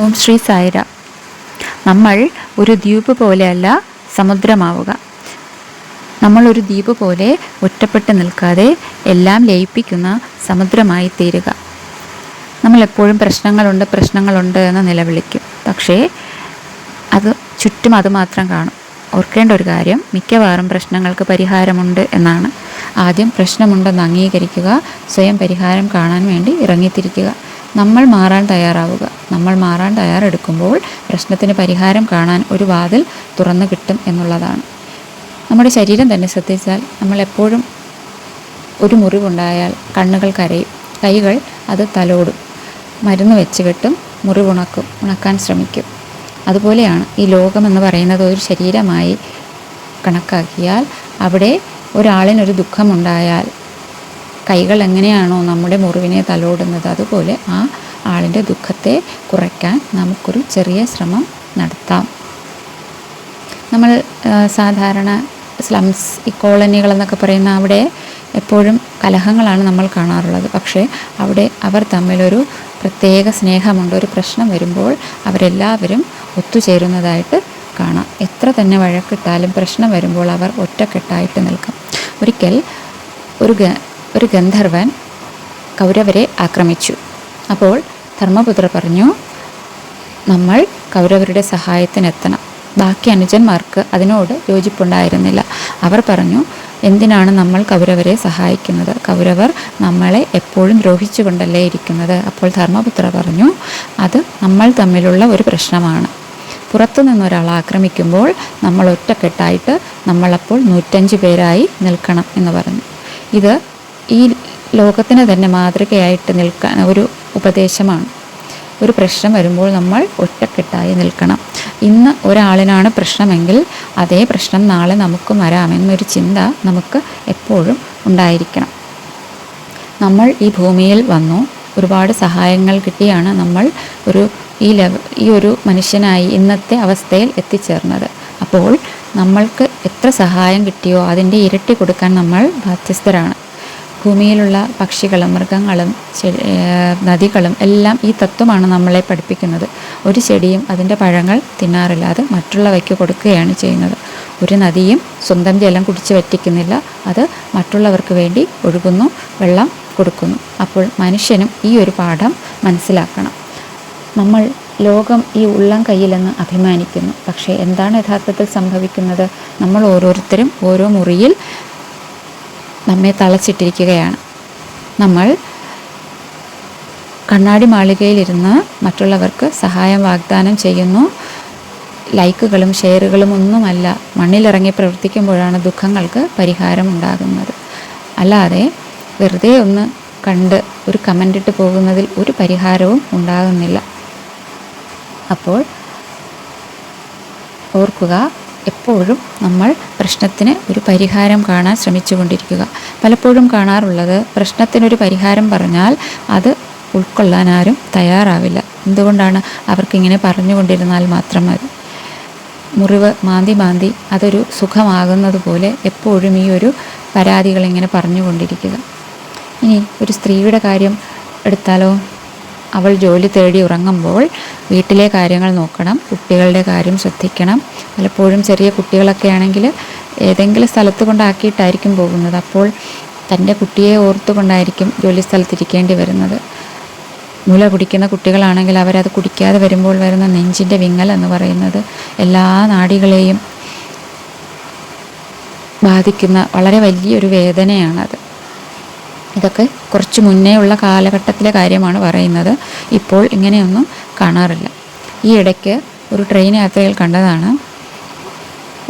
ഓം ശ്രീ സായിര. നമ്മൾ ഒരു ദ്വീപ് പോലെയല്ല സമുദ്രമാവുക. നമ്മൾ ഒരു ദ്വീപ് പോലെ ഒറ്റപ്പെട്ട് നിൽക്കാതെ എല്ലാം ലയിപ്പിക്കുന്ന സമുദ്രമായി തീരുക. നമ്മൾ എപ്പോഴും പ്രശ്നങ്ങളുണ്ട് പ്രശ്നങ്ങളുണ്ട് എന്ന് നിലവിളിക്കും. പക്ഷേ അത് ചുറ്റും അത് മാത്രം കാണും. ഓർക്കേണ്ട ഒരു കാര്യം മിക്കവാറും പ്രശ്നങ്ങൾക്ക് പരിഹാരമുണ്ട് എന്നാണ്. ആദ്യം പ്രശ്നമുണ്ടെന്ന് അംഗീകരിക്കുക സ്വയം പരിഹാരം കാണാൻ വേണ്ടി ഇറങ്ങിത്തിരിക്കുക. നമ്മൾ മാറാൻ തയ്യാറാവുക. നമ്മൾ മാറാൻ തയ്യാറെടുക്കുമ്പോൾ പ്രശ്നത്തിന് പരിഹാരം കാണാൻ ഒരു വാതിൽ തുറന്നു കിട്ടും എന്നുള്ളതാണ്. നമ്മുടെ ശരീരം തന്നെ ശ്രദ്ധിച്ചാൽ നമ്മൾ എപ്പോഴും ഒരു മുറിവുണ്ടായാൽ കണ്ണുകൾ കരയും. കൈകൾ അത് തലോടും. മരുന്ന് വെച്ച് കെട്ടും മുറിവുണക്കും ഉണക്കാൻ ശ്രമിക്കും. അതുപോലെയാണ് ഈ ലോകം എന്ന് പറയുന്നത് ഒരു ശരീരമായി കണക്കാക്കിയാൽ അവിടെ ഒരാളിനൊരു ദുഃഖമുണ്ടായാൽ കൈകൾ എങ്ങനെയാണോ നമ്മുടെ മുറിവിനെ തലോടുന്നത് അതുപോലെ ആ ആളിന്റെ ദുഃഖത്തെ കുറയ്ക്കാൻ നമുക്കൊരു ചെറിയ ശ്രമം നടത്താം. നമ്മൾ സാധാരണ സ്ലംസ് ഈ കോളനികൾ എന്നൊക്കെ പറയുന്ന അവിടെ എപ്പോഴും കലഹങ്ങളാണ് നമ്മൾ കാണാറുള്ളത്. പക്ഷേ അവിടെ അവർ തമ്മിലൊരു പ്രത്യേക സ്നേഹമുണ്ട്. ഒരു പ്രശ്നം വരുമ്പോൾ അവരെല്ലാവരും ഒത്തുചേരുന്നതായിട്ട് കാണാം. എത്ര തന്നെ വഴക്കിട്ടാലും പ്രശ്നം വരുമ്പോൾ അവർ ഒറ്റക്കെട്ടായിട്ട് നിൽക്കും. ഒരിക്കൽ ഒരു ഒരു ഗന്ധർവൻ കൗരവരെ ആക്രമിച്ചു. അപ്പോൾ ധർമ്മപുത്ര പറഞ്ഞു നമ്മൾ കൗരവരുടെ സഹായത്തിനെത്തണം. ബാക്കി അനുജന്മാർക്ക് അതിനോട് യോജിപ്പുണ്ടായിരുന്നില്ല. അവർ പറഞ്ഞു എന്തിനാണ് നമ്മൾ കൗരവരെ സഹായിക്കുന്നത്? കൗരവർ നമ്മളെ എപ്പോഴും ദ്രോഹിച്ചുകൊണ്ടല്ലേ ഇരിക്കുന്നത്? അപ്പോൾ ധർമ്മപുത്ര പറഞ്ഞു അത് നമ്മൾ തമ്മിലുള്ള ഒരു പ്രശ്നമാണ്. പുറത്തു നിന്നൊരാൾ ആക്രമിക്കുമ്പോൾ നമ്മൾ ഒറ്റക്കെട്ടായിട്ട് നമ്മളപ്പോൾ നൂറ്റഞ്ച് പേരായി നിൽക്കണം എന്ന് പറഞ്ഞു. ഇത് ഈ ലോകത്തിന് തന്നെ മാതൃകയായിട്ട് നിൽക്കാൻ ഒരു ഉപദേശമാണ്. ഒരു പ്രശ്നം വരുമ്പോൾ നമ്മൾ ഒറ്റക്കെട്ടായി നിൽക്കണം. ഇന്ന് ഒരാളിനാണ് പ്രശ്നമെങ്കിൽ അതേ പ്രശ്നം നാളെ നമുക്ക് വരാമെന്നൊരു ചിന്ത നമുക്ക് എപ്പോഴും ഉണ്ടായിരിക്കണം. നമ്മൾ ഈ ഭൂമിയിൽ വന്നു. ഒരുപാട് സഹായങ്ങൾ കിട്ടിയാണ് നമ്മൾ ഒരു ഈ ലെവ ഈ ഒരു മനുഷ്യനായി ഇന്നത്തെ അവസ്ഥയിൽ എത്തിച്ചേർന്നത്. അപ്പോൾ നമ്മൾക്ക് എത്ര സഹായം കിട്ടിയോ അതിന്റെ ഇരട്ടി കൊടുക്കാൻ നമ്മൾ ബാധ്യസ്ഥരാണ്. ഭൂമിയിലുള്ള പക്ഷികളും മൃഗങ്ങളും നദികളും എല്ലാം ഈ തത്വമാണ് നമ്മളെ പഠിപ്പിക്കുന്നത്. ഒരു ചെടിയും അതിന്റെ പഴങ്ങൾ തിന്നാറില്ല അത് മറ്റുള്ളവയ്ക്ക് കൊടുക്കുകയാണ് ചെയ്യുന്നത്. ഒരു നദിയും സ്വന്തം ജലം കുടിച്ച് വറ്റിക്കുന്നില്ല. അത് മറ്റുള്ളവർക്ക് വേണ്ടി ഒഴുകുന്നു വെള്ളം കൊടുക്കുന്നു. അപ്പോൾ മനുഷ്യനും ഈ ഒരു പാഠം മനസ്സിലാക്കണം. നമ്മൾ ലോകം ഈ ഉള്ളം കയ്യിലെന്ന് അഭിമാനിക്കുന്നു. പക്ഷേ എന്താണ് യഥാർത്ഥത്തിൽ സംഭവിക്കുന്നത്? നമ്മൾ ഓരോരുത്തരും ഓരോ മുറിയിൽ നമ്മെ തളച്ചിട്ടിരിക്കുകയാണ്. നമ്മൾ കണ്ണാടി മാളികയിലിരുന്ന് മറ്റുള്ളവർക്ക് സഹായം വാഗ്ദാനം ചെയ്യുന്നു. ലൈക്കുകളും ഷെയറുകളും ഒന്നുമല്ല മണ്ണിലിറങ്ങി പ്രവർത്തിക്കുമ്പോഴാണ് ദുഃഖങ്ങൾക്ക് പരിഹാരം ഉണ്ടാകുന്നത്. അല്ലാതെ വെറുതെ ഒന്ന് കണ്ട് ഒരു കമന്റ് ഇട്ട് പോകുന്നതിൽ ഒരു പരിഹാരവും ഉണ്ടാകുന്നില്ല. അപ്പോൾ ഓർക്കുക എപ്പോഴും നമ്മൾ പ്രശ്നത്തിന് ഒരു പരിഹാരം കാണാൻ ശ്രമിച്ചുകൊണ്ടിരിക്കുക. പലപ്പോഴും കാണാറുള്ളത് പ്രശ്നത്തിനൊരു പരിഹാരം പറഞ്ഞാൽ അത് ഉൾക്കൊള്ളാൻ ആരും തയ്യാറാവില്ല. എന്തുകൊണ്ടാണ് അവർക്കിങ്ങനെ പറഞ്ഞുകൊണ്ടിരുന്നാൽ മാത്രം മതി? മുറിവ് മാന്തി മാന്തി അതൊരു സുഖമാകുന്നത് പോലെ എപ്പോഴും ഈ ഒരു പരാതികളിങ്ങനെ പറഞ്ഞുകൊണ്ടിരിക്കുക. ഇനി ഒരു സ്ത്രീയുടെ കാര്യം എടുത്താലോ? അവൾ ജോലി തേടി ഉറങ്ങുമ്പോൾ വീട്ടിലെ കാര്യങ്ങൾ നോക്കണം കുട്ടികളുടെ കാര്യം ശ്രദ്ധിക്കണം. പലപ്പോഴും ചെറിയ കുട്ടികളൊക്കെ ആണെങ്കിൽ ഏതെങ്കിലും സ്ഥലത്ത് കൊണ്ടാക്കിയിട്ടായിരിക്കും പോകുന്നത്. അപ്പോൾ തന്റെ കുട്ടിയെ ഓർത്തുകൊണ്ടായിരിക്കും ജോലി സ്ഥലത്തിരിക്കേണ്ടി വരുന്നത്. മുല കുടിക്കുന്ന കുട്ടികളാണെങ്കിൽ അവരത് കുടിക്കാതെ വരുമ്പോൾ വരുന്ന നെഞ്ചിന്റെ വിങ്ങൽ എന്ന് പറയുന്നത് എല്ലാ നാടികളെയും ബാധിക്കുന്ന വളരെ വലിയൊരു വേദനയാണത്. ഇതൊക്കെ കുറച്ച് മുന്നേ ഉള്ള കാലഘട്ടത്തിലെ കാര്യമാണ് പറയുന്നത്. ഇപ്പോൾ ഇങ്ങനെയൊന്നും കാണാറില്ല. ഈ ഇടയ്ക്ക് ഒരു ട്രെയിൻ യാത്രയിൽ കണ്ടതാണ്.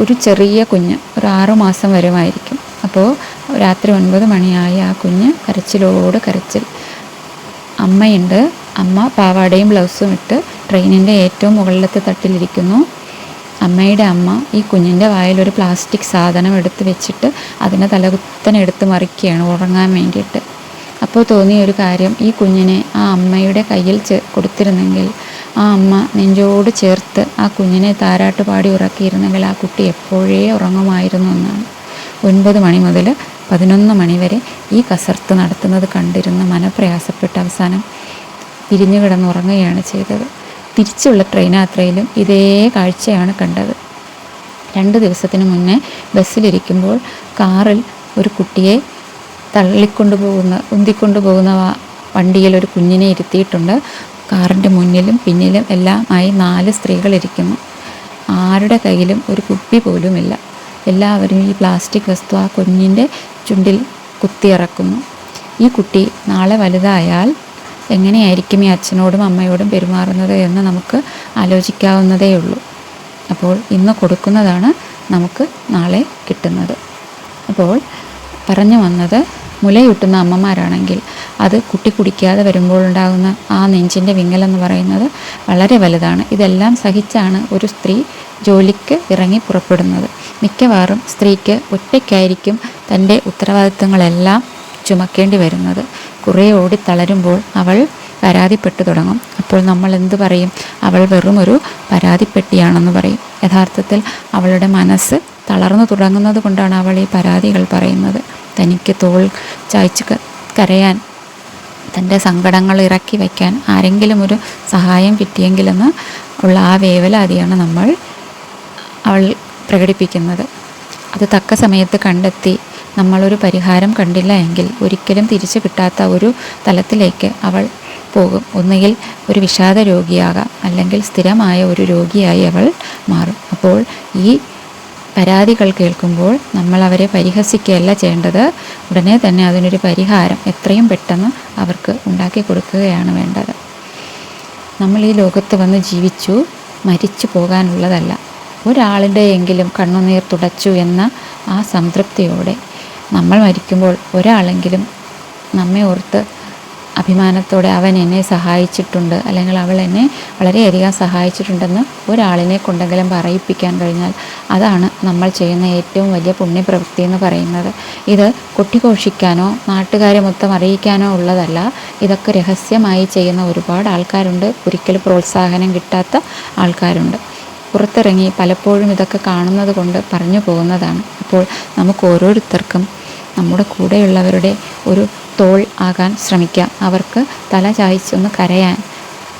ഒരു ചെറിയ കുഞ്ഞ് ഒരു ആറു മാസം വരുമായിരിക്കും. അപ്പോൾ രാത്രി ഒൻപത് മണിയായി ആ കുഞ്ഞ് കരച്ചിലോട് കരച്ചിൽ. അമ്മയുണ്ട്. അമ്മ പാവാടയും ബ്ലൗസും ഇട്ട് ട്രെയിനിന്റെ ഏറ്റവും മുകളിലത്തെ തട്ടിലിരിക്കുന്നു. അമ്മയുടെ അമ്മ ഈ കുഞ്ഞിന്റെ വായിൽ ഒരു പ്ലാസ്റ്റിക് സാധനം എടുത്ത് വെച്ചിട്ട് അതിനെ തലകുത്തനെ എടുത്ത് മറിക്കുകയാണ് ഉറങ്ങാൻ വേണ്ടിയിട്ട്. അപ്പോൾ തോന്നിയ ഒരു കാര്യം ഈ കുഞ്ഞിനെ ആ അമ്മയുടെ കയ്യിൽ കൊടുത്തിരുന്നെങ്കിൽ ആ അമ്മ നെഞ്ചോട് ചേർത്ത് ആ കുഞ്ഞിനെ താരാട്ട് പാടി ഉറക്കിയിരുന്നെങ്കിൽ ആ കുട്ടി എപ്പോഴേ ഉറങ്ങുമായിരുന്നു എന്നാണ്. ഒൻപത് മണി മുതൽ പതിനൊന്ന് മണി വരെ ഈ കസർത്ത് നടത്തുന്നത് കണ്ടിരുന്ന മനപ്രയാസപ്പെട്ട് അവസാനം പിരിഞ്ഞു കിടന്നുറങ്ങുകയാണ് ചെയ്തത്. തിരിച്ചുള്ള ട്രെയിൻ യാത്രയിലും ഇതേ കാഴ്ചയാണ് കണ്ടത്. രണ്ട് ദിവസത്തിന് മുന്നേ ബസ്സിലിരിക്കുമ്പോൾ കാറിൽ ഒരു കുട്ടിയെ തള്ളിക്കൊണ്ടു പോകുന്ന ഉന്തിക്കൊണ്ടു പോകുന്ന വണ്ടിയിൽ ഒരു കുഞ്ഞിനെ ഇരുത്തിയിട്ടുണ്ട്. കാറിന്റെ മുന്നിലും പിന്നിലും എല്ലാമായി നാല് സ്ത്രീകൾ ഇരിക്കുന്നു ആരുടെ കയ്യിലും ഒരു കുപ്പി പോലുമില്ല. എല്ലാവരും ഈ പ്ലാസ്റ്റിക് വസ്തു ആ കുഞ്ഞിന്റെ ചുണ്ടിൽ കുത്തിയിറക്കുന്നു. ഈ കുട്ടി നാളെ വലുതായാൽ എങ്ങനെയായിരിക്കും ഈ അച്ഛനോടും അമ്മയോടും പെരുമാറുന്നത് എന്ന് നമുക്ക് ആലോചിക്കാവുന്നതേ ഉള്ളൂ. അപ്പോൾ ഇന്ന് കൊടുക്കുന്നതാണ് നമുക്ക് നാളെ കിട്ടുന്നത്. അപ്പോൾ പറഞ്ഞു വന്നത് മുലയൂട്ടുന്ന അമ്മമാരാണെങ്കിൽ അത് കുട്ടി കുടിക്കാതെ വരുമ്പോഴുണ്ടാകുന്ന ആ നെഞ്ചിന്റെ വിങ്ങലെന്ന് പറയുന്നത് വളരെ വലുതാണ്. ഇതെല്ലാം സഹിച്ചാണ് ഒരു സ്ത്രീ ജോലിക്ക് ഇറങ്ങി പുറപ്പെടുന്നത്. മിക്കവാറും സ്ത്രീക്ക് ഒറ്റയ്ക്കായിരിക്കും തന്റെ ഉത്തരവാദിത്തങ്ങളെല്ലാം ചുമക്കേണ്ടി വരുന്നത്. കുറേ ഓടി തളരുമ്പോൾ അവൾ പരാതിപ്പെട്ടു തുടങ്ങും. അപ്പോൾ നമ്മൾ എന്തു പറയും? അവൾ വെറും ഒരു പരാതിപ്പെട്ടിയാണെന്ന് പറയും. യഥാർത്ഥത്തിൽ അവളുടെ മനസ്സ് തളർന്നു തുടങ്ങുന്നത് കൊണ്ടാണ് അവൾ ഈ പരാതികൾ പറയുന്നത്. തനിക്ക് തോൾ ചായ്ച്ച് കരയാൻ തന്റെ സങ്കടങ്ങൾ ഇറക്കി വയ്ക്കാൻ ആരെങ്കിലും ഒരു സഹായം കിട്ടിയെങ്കിലെന്ന് ഉള്ള ആ വേവലാതിയാണ് നമ്മൾ അവൾ പ്രകടിപ്പിക്കുന്നത്. അത് തക്ക സമയത്ത് കണ്ടെത്തി നമ്മളൊരു പരിഹാരം കണ്ടില്ല എങ്കിൽ ഒരിക്കലും തിരിച്ചു കിട്ടാത്ത ഒരു തലത്തിലേക്ക് അവൾ പോകും. ഒന്നുകിൽ ഒരു വിഷാദ രോഗിയാകാം അല്ലെങ്കിൽ സ്ഥിരമായ ഒരു രോഗിയായി അവൾ മാറും. അപ്പോൾ ഈ പരാതികൾ കേൾക്കുമ്പോൾ നമ്മൾ അവരെ പരിഹസിക്കുകയല്ല ചെയ്യേണ്ടത്. ഉടനെ തന്നെ അതിനൊരു പരിഹാരം എത്രയും പെട്ടെന്ന് അവർക്ക് ഉണ്ടാക്കി കൊടുക്കുകയാണ് വേണ്ടത്. നമ്മൾ ഈ ലോകത്ത് വന്ന് ജീവിച്ചു മരിച്ചു പോകാനുള്ളതല്ല. ഒരാളുടെയെങ്കിലും കണ്ണുനീർ തുടച്ചു എന്ന ആ സംതൃപ്തിയോടെ നമ്മൾ മരിക്കുമ്പോൾ ഒരാളെങ്കിലും നമ്മെ ഓർത്ത് അഭിമാനത്തോടെ അവൻ എന്നെ സഹായിച്ചിട്ടുണ്ട് അല്ലെങ്കിൽ അവൾ എന്നെ വളരെയധികം സഹായിച്ചിട്ടുണ്ടെന്ന് ഒരാളിനെ കൊണ്ടെങ്കിലും പറയിപ്പിക്കാൻ കഴിഞ്ഞാൽ അതാണ് നമ്മൾ ചെയ്യുന്ന ഏറ്റവും വലിയ പുണ്യപ്രവൃത്തി എന്ന് പറയുന്നത്. ഇത് കൊട്ടിഘോഷിക്കാനോ നാട്ടുകാരെ മൊത്തം അറിയിക്കാനോ ഉള്ളതല്ല. ഇതൊക്കെ രഹസ്യമായി ചെയ്യുന്ന ഒരുപാട് ആൾക്കാരുണ്ട്. ഒരിക്കലും പ്രോത്സാഹനം കിട്ടാത്ത ആൾക്കാരുണ്ട്. പുറത്തിറങ്ങി പലപ്പോഴും ഇതൊക്കെ കാണുന്നത് കൊണ്ട് പറഞ്ഞു പോകുന്നതാണ്. അപ്പോൾ നമുക്ക് ഓരോരുത്തർക്കും നമ്മുടെ കൂടെയുള്ളവരുടെ ഒരു തോൾ ആകാൻ ശ്രമിക്കാം. അവർക്ക് തല ചായ്ച്ചൊന്ന് കരയാൻ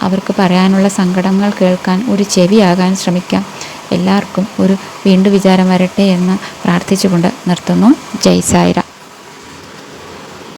അവർക്ക് പറയാനുള്ള സങ്കടങ്ങൾ കേൾക്കാൻ ഒരു ചെവിയാകാൻ ശ്രമിക്കാം. എല്ലാവർക്കും ഒരു വീണ്ടു വിചാരം വരട്ടെ എന്ന് പ്രാർത്ഥിച്ചുകൊണ്ട് നിർത്തുന്നു. ജയ് സായിരാം.